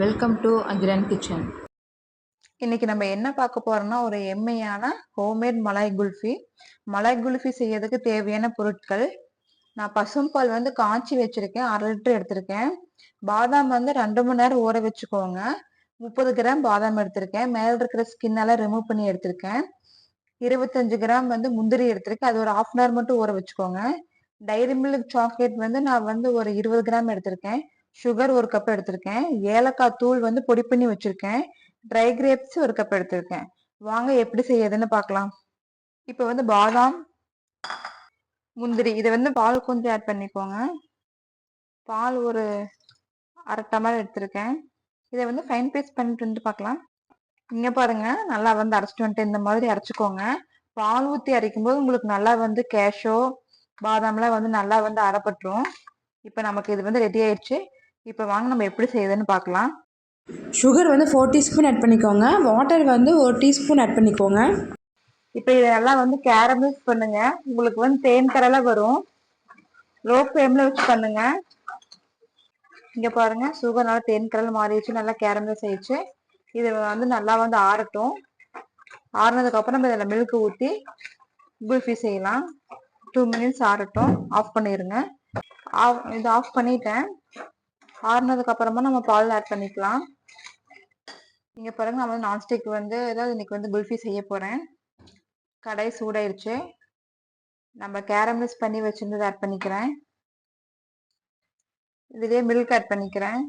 Welcome to அகிரன் kitchen இன்னைக்கு நம்ம என்ன பார்க்க போறோம்னா ஒரு எம்மையான ஹோம்மேட் மலாய் குல்ஃபி. மலாய் குல்ஃபி செய்யறதுக்கு தேவையான பொருட்கள். நான் பசும்பால் வந்து காய்ச்சி வச்சிருக்கேன். அரை லிட்டர் எடுத்திருக்கேன். பாதாம் வந்து ரெண்டு மணி நேரம் ஊற வச்சுக்கோங்க. முப்பது கிராம் பாதாம் எடுத்திருக்கேன். மேல இருக்கிற ஸ்கின் எல்லாம் ரிமூவ் பண்ணி எடுத்திருக்கேன். இருபத்தஞ்சு கிராம் வந்து முந்திரி எடுத்திருக்கேன். அது ஒரு ஹாஃப் அன் ஹவர் மட்டும் ஊற வச்சுக்கோங்க. டைரி மில்க் சாக்லேட் வந்து நான் வந்து ஒரு இருபது கிராம் எடுத்திருக்கேன். சுகர் ஒரு கப் எடுத்திருக்கேன். ஏலக்காய் தூள் வந்து பொடி பண்ணி வச்சிருக்கேன். ட்ரை கிரேப்ஸ் ஒரு கப் எடுத்திருக்கேன். வாங்க எப்படி செய்யறதுன்னு பார்க்கலாம். இப்போ வந்து பாதாம் முந்திரி இதை வந்து பால் கொஞ்சம் ஆட் பண்ணிக்கோங்க. பால் ஒரு அரை டம்ளர் எடுத்திருக்கேன். இதை வந்து ஃபைன் பேஸ்ட் பண்ணிட்டு வந்து பார்க்கலாம். இங்கே பாருங்கள் நல்லா வந்து அரைச்சிட்டு வந்துட்டு இந்த மாதிரி அரைச்சிக்கோங்க. பால் ஊற்றி அரைக்கும் போது உங்களுக்கு நல்லா வந்து கேஷோ பாதாம்லாம் வந்து நல்லா வந்து அரைப்பட்டுரும். இப்போ நமக்கு இது வந்து ரெடி ஆயிடுச்சு. இப்போ வாங்க நம்ம எப்படி செய்யுதுன்னு பார்க்கலாம். சுகர் வந்து ஃபோர் டீஸ்பூன் ஆட் பண்ணிக்கோங்க. வாட்டர் வந்து ஒரு டீஸ்பூன் ஆட் பண்ணிக்கோங்க. இப்போ இதெல்லாம் வந்து கேரமல்ஸ் பண்ணுங்க. உங்களுக்கு வந்து தேன் கரல வரும். லோ ஃப்ளேம்ல வச்சு பண்ணுங்க. இங்க பாருங்க சுகர் நல்லா தேன் கரல் மாறிடுச்சு. நல்லா கேரமல்ஸ் ஆயிடுச்சு. இது வந்து நல்லா வந்து ஆறட்டும். ஆறுனதுக்கு அப்புறம் நம்ம இதில் மில்க் ஊற்றி குல்ஃபி செய்யலாம். டூ மினிட்ஸ் ஆறட்டும். ஆஃப் பண்ணிடுங்க ஆஃப் இது ஆஃப் பண்ணிட்டேன். ஆறுனதுக்கு அப்புறமா நம்ம பால் ஆட் பண்ணிக்கலாம். நீங்கள் பாருங்க நான் வந்து நான்ஸ்டிக் வந்து ஏதாவது இன்னைக்கு வந்து குல்ஃபி செய்ய போகிறேன் கடை சூடாயிருச்சு. நம்ம கேரமல்ஸ் பண்ணி வச்சிருந்தது ஆட் பண்ணிக்கிறேன். இதுலேயே மில்க் ஆட் பண்ணிக்கிறேன்.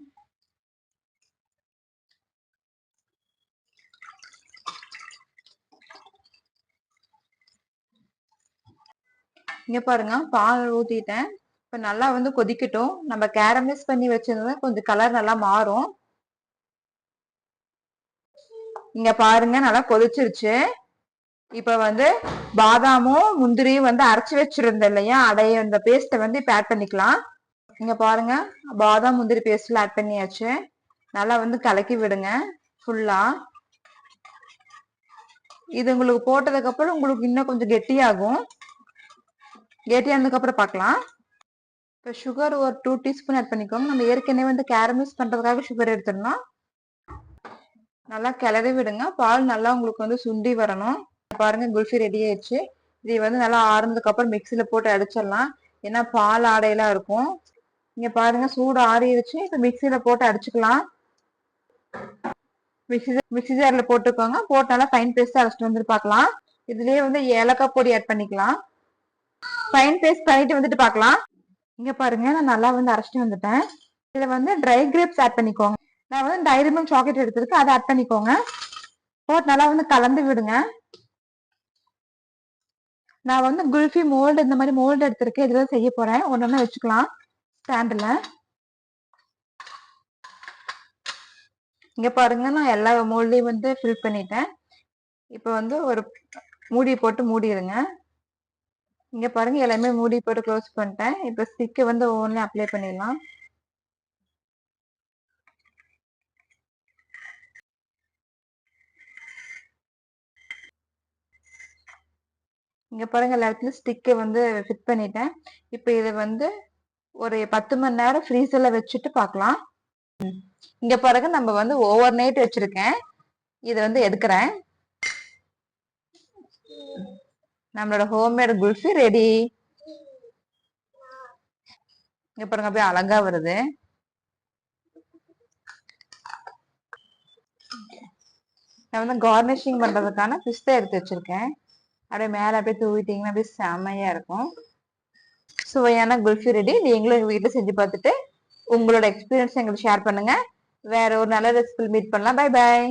இங்கே பாருங்க பால் ஊற்றிட்டேன் இப்போ நல்லா வந்து கொதிக்கட்டும். நம்ம கேரமைஸ் பண்ணி வச்சிருந்தா கொஞ்சம் கலர் நல்லா மாறும். இங்க பாருங்க நல்லா கொதிச்சிருச்சு. இப்ப வந்து பாதாமும் முந்திரியும் வந்து அரைச்சி வச்சிருந்தேன் இல்லையா? அடைய இந்த பேஸ்ட்டை வந்து இப்போ ஆட் பண்ணிக்கலாம். இங்க பாருங்க பாதாம் முந்திரி பேஸ்ட்ல ஆட் பண்ணியாச்சு. நல்லா வந்து கலக்கி விடுங்க ஃபுல்லா இது உங்களுக்கு போட்டதுக்கு அப்புறம் உங்களுக்கு இன்னும் கொஞ்சம் கெட்டியாகும். கெட்டியானதுக்கு அப்புறம் பார்க்கலாம். இப்போ சுகர் ஒரு டூ டீஸ்பூன் ஆட் பண்ணிக்கோங்க. நம்ம ஏற்கனவே வந்து கேரமிஸ் பண்ணுறதுக்காக சுகர் எடுத்துடணும். நல்லா கிளறி விடுங்க. பால் நல்லா உங்களுக்கு வந்து சுண்டி வரணும். பாருங்க குல்ஃபி ரெடி ஆயிடுச்சு. இது வந்து நல்லா ஆறுனதுக்கு அப்புறம் மிக்சியில போட்டு அடிச்சிடலாம். ஏன்னா பால் ஆடையெல்லாம் இருக்கும். இங்க பாருங்க சூடு ஆறிடுச்சு. இப்போ மிக்சியில போட்டு அடிச்சுக்கலாம். மிக்சி மிக்சி ஜாரில் போட்டுக்கோங்க. போட்டு நல்லா ஃபைன் பேஸ்ட் அரைச்சிட்டு வந்துட்டு பார்க்கலாம். இதுலயே வந்து ஏலக்காய் பொடி ஆட் பண்ணிக்கலாம். ஃபைன் பேஸ்ட் பண்ணிட்டு வந்துட்டு பார்க்கலாம். இங்க பாருங்க நான் நல்லா வந்து அரைச்சிட்டு வந்துட்டேன். இதுல வந்து ட்ரை கிரேப்ஸ் ஆட் பண்ணிக்கோங்க. நான் வந்து டைரி மில்க் சாக்லேட் எடுத்திருக்கேன் அதை ஆட் பண்ணிக்கோங்க. போட்டு நல்லா வந்து கலந்து விடுங்க. நான் வந்து குல்ஃபி மோல்டு இந்த மாதிரி மோல்டு எடுத்திருக்கேன். இதுல செய்ய போறேன். ஒன்று வச்சுக்கலாம். ஸ்டாண்டில் இங்கே பாருங்க நான் எல்லா மோல்டையும் வந்து ஃபில் பண்ணிட்டேன். இப்போ வந்து ஒரு மூடி போட்டு மூடிடுங்க. இங்க பாருங்க எல்லாமே மூடி போட்டு க்ளோஸ் பண்ணிட்டேன். இப்போ ஸ்டிக்கை வந்து ஒவ்வொன்றும் அப்ளை பண்ணிடலாம். இங்க பாருங்க எல்லா இடத்துலயும் ஸ்டிக்கை வந்து ஃபிட் பண்ணிட்டேன். இப்போ இதை வந்து ஒரு பத்து மணி நேரம் ஃப்ரீசர்ல வச்சுட்டு பார்க்கலாம். இங்க பாருங்க நம்ம வந்து ஓவர் நைட் வச்சிருக்கேன். இதை வந்து எடுக்கிறேன். நம்மளோட ஹோம்மேட் குல்ஃபி ரெடி இங்க பாருங்க அப்படியே அழகா வருது. நான் வந்து கார்னிஷிங் பண்றதுக்கான பிஸ்தா எடுத்து வச்சிருக்கேன். அப்படியே மேல அப்படியே தூவிட்டீங்கன்னா அப்படியே செமையா இருக்கும். சுவையான குல்ஃபி ரெடி நீங்களும் எங்க வீட்டுல செஞ்சு பார்த்துட்டு உங்களோட எக்ஸ்பீரியன்ஸ் எங்களுக்கு ஷேர் பண்ணுங்க. வேற ஒரு நல்ல ரெசிபி மீட் பண்ணலாம். Bye bye